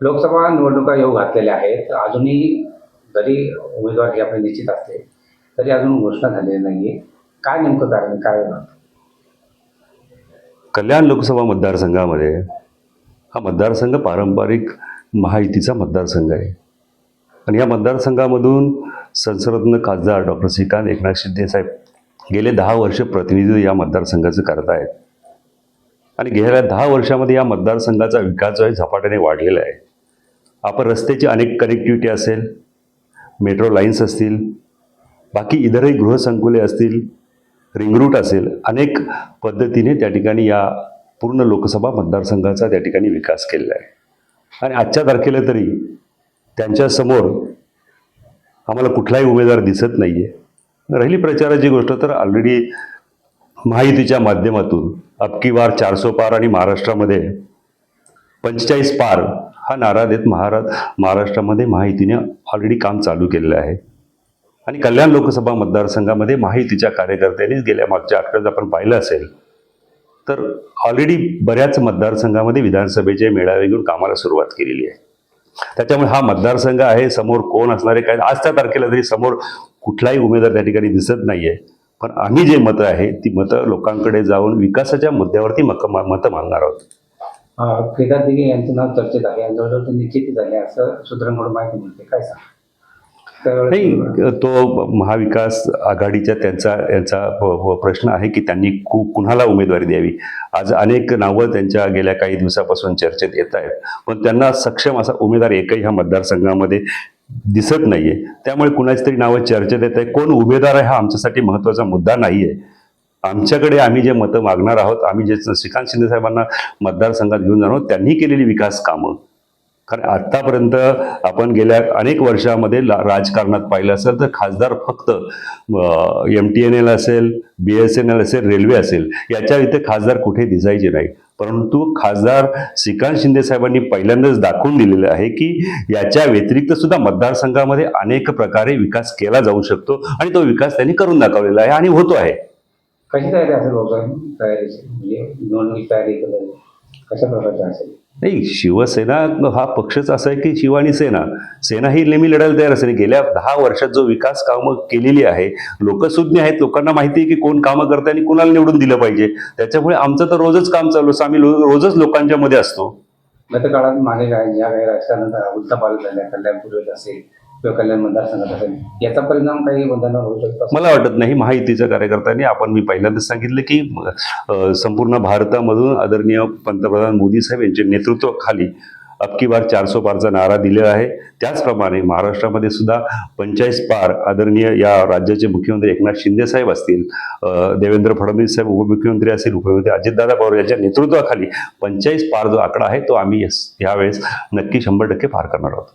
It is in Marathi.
लोकसभा निवडणुका येऊ घातलेल्या आहेत. अजूनही जरी उमेदवार हे आपले निश्चित असते तरी अजून घोषणा झालेली नाही आहे काय नेमकं कारण काय कल्याण लोकसभा मतदारसंघामध्ये हा मतदारसंघ पारंपरिक महायुतीचा मतदारसंघ आहे. आणि या मतदारसंघामधून संसदरत्न खासदार डॉक्टर श्रीकांत एकनाथ शिंदे साहेब गेले दहा वर्ष प्रतिनिधित्व या मतदारसंघाचं करत आहेत आणि गेल्या दहा वर्षामध्ये या मतदारसंघाचा विकास जो आहे झपाट्याने वाढलेला आहे. आपण रस्त्याची अनेक कनेक्टिव्हिटी असेल मेट्रो लाईन्स असतील बाकी इतरही गृहसंकुले असतील रिंगरूट असेल अनेक पद्धतीने त्या ठिकाणी या पूर्ण लोकसभा मतदारसंघाचा त्या ठिकाणी विकास केलेला आहे. आणि आजच्या तारखेला तरी त्यांच्यासमोर आम्हाला कुठलाही उमेदवार दिसत नाही आहे राहिली प्रचाराची गोष्ट तर ऑलरेडी माहितीच्या माध्यमातून अबकी वार चारसो पार आणि महाराष्ट्रामध्ये पंचेचाळीस पार हा नारा देत महारा महाराष्ट्रामध्ये माहितीने ऑलरेडी काम चालू केलेलं आहे. आणि कल्याण लोकसभा मतदारसंघामध्ये माहितीच्या कार्यकर्त्यांनीच गेल्या मागच्या आठवड्यात आपण पाहिलं असेल तर ऑलरेडी बऱ्याच मतदारसंघामध्ये विधानसभेचे मेळावे घेऊन कामाला सुरुवात केलेली आहे. त्याच्यामुळे हा मतदारसंघ आहे समोर कोण असणारे काय आजच्या तारखेला तरी समोर कुठलाही उमेदवार त्या ठिकाणी दिसत नाही आहे पण आम्ही जे मतं आहे ती मतं लोकांकडे जाऊन विकासाच्या मुद्द्यावरती मक मतं मागणार आहोत. केदार दिघे यांचं नाव चर्चेत आहे जवळजवळ ते निश्चित झाले असं सूत्रांकडून माहिती मिळते. काय सांग? नाही तो महाविकास आघाडीच्या त्यांचा यांचा प्रश्न आहे की त्यांनी कु कुणाला उमेदवारी द्यावी? आज अनेक नावं त्यांच्या गेल्या काही दिवसापासून चर्चेत येत आहेत. पण त्यांना सक्षम असा उमेदवार एकही ह्या मतदारसंघामध्ये दिसत नाहीये. त्यामुळे कुणाची तरी नावं चर्चेत येत आहे कोण उमेदवार आहे हा आमच्यासाठी महत्त्वाचा मुद्दा नाही आहे आमच्याकडे आम्ही जे मतं मागणार आहोत आम्ही जे श्रीकांत शिंदेसाहेबांना मतदारसंघात घेऊन जाणार आहोत त्यांनी केलेली विकास कामं. कारण आत्तापर्यंत आपण गेल्या अनेक वर्षामध्ये ला- राजकारणात पाहिलं असेल तर खासदार फक्त एम टी एन एल असेल बी एस एन एल असेल रेल्वे असेल याच्या इथे खासदार कुठे दिसायचे नाही. परंतु खासदार श्रीकांत शिंदेसाहेबांनी पहिल्यांदाच दाखवून दिलेलं आहे की याच्या व्यतिरिक्त सुद्धा मतदारसंघामध्ये अनेक प्रकारे विकास केला जाऊ शकतो आणि तो विकास त्यांनी करून दाखवलेला आहे आणि होतो आहे. कशी तयारी असेल तयारीची म्हणजे तयारी कशा प्रकारची असेल नाही शिवसेना हा पक्षच असा आहे की शिव आणि सेना सेना ही नेहमी लढायला तयार आणि गेल्या दहा वर्षात जो विकास कामं केलेली आहे लोकसुज्ञ आहेत लोकांना माहिती आहे की कोण कामं करते आणि कुणाला निवडून दिलं पाहिजे त्याच्यामुळे आमचं तर रोजच काम चालू असतं आम्ही रोजच लोकांच्या मध्ये असतो गत काळात मागे काय ज्या काही राजकारणात उलथापालट झाल्या कल्याण पूर्वेत असेल किंवा कल्याण मतदारसंघात असेल याचा परिणाम काही मतदानावर होऊ शकतो. मला वाटत नाही महायुतीच्या कार्यकर्त्यांनी आपण मी पहिल्यांदाच सांगितलं की संपूर्ण भारतामधून आदरणीय पंतप्रधान मोदी साहेब यांच्या नेतृत्वाखाली अबकी बार चारसो पारचा नारा दिलेला आहे. त्याचप्रमाणे महाराष्ट्रामध्ये सुद्धा पंचायत पार आदरणीय या राज्याचे मुख्यमंत्री एकनाथ शिंदे साहेब असतील देवेंद्र फडणवीस साहेब उपमुख्यमंत्री असतील उपमुख्यमंत्री अजितदादा पवार यांच्या नेतृत्वाखाली पंचायत पार जो आकडा आहे तो आम्ही यावेळेस नक्की शंभर टक्के पार करणार आहोत.